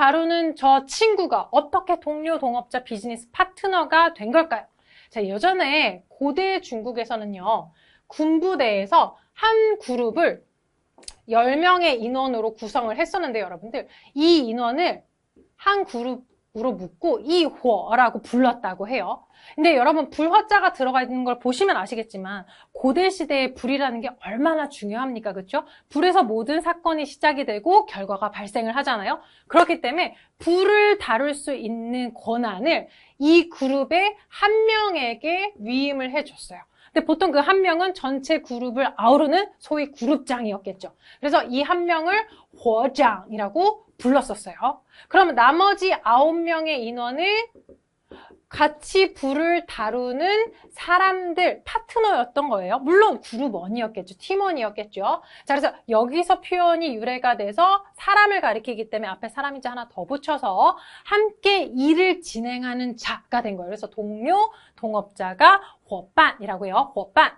다루는 저 친구가 어떻게 동료, 동업자, 비즈니스 파트너가 된 걸까요? 자, 예전에 고대 중국에서는요, 군부대에서 한 그룹을 10명의 인원으로 구성을 했었는데 여러분들, 이 인원을 한 그룹 묶고 이호라고 불렀다고 해요. 근데 여러분 불화자가 들어가 있는 걸 보시면 아시겠지만 고대 시대의 불이라는 게 얼마나 중요합니까? 그렇죠? 불에서 모든 사건이 시작이 되고 결과가 발생을 하잖아요. 그렇기 때문에 불을 다룰 수 있는 권한을 이 그룹의 한 명에게 위임을 해줬어요. 근데 보통 그 한 명은 전체 그룹을 아우르는 소위 그룹장이었겠죠. 그래서 이 한 명을 호장이라고 불렀었어요. 그러면 나머지 아홉 명의 인원은 같이 불을 다루는 사람들, 파트너였던 거예요. 물론 그룹원이었겠죠. 팀원이었겠죠. 자, 그래서 여기서 표현이 유래가 돼서 사람을 가리키기 때문에 앞에 사람 인자 하나 더 붙여서 함께 일을 진행하는 자가 된 거예요. 그래서 동료, 동업자가 호반이라고 해요. 호반.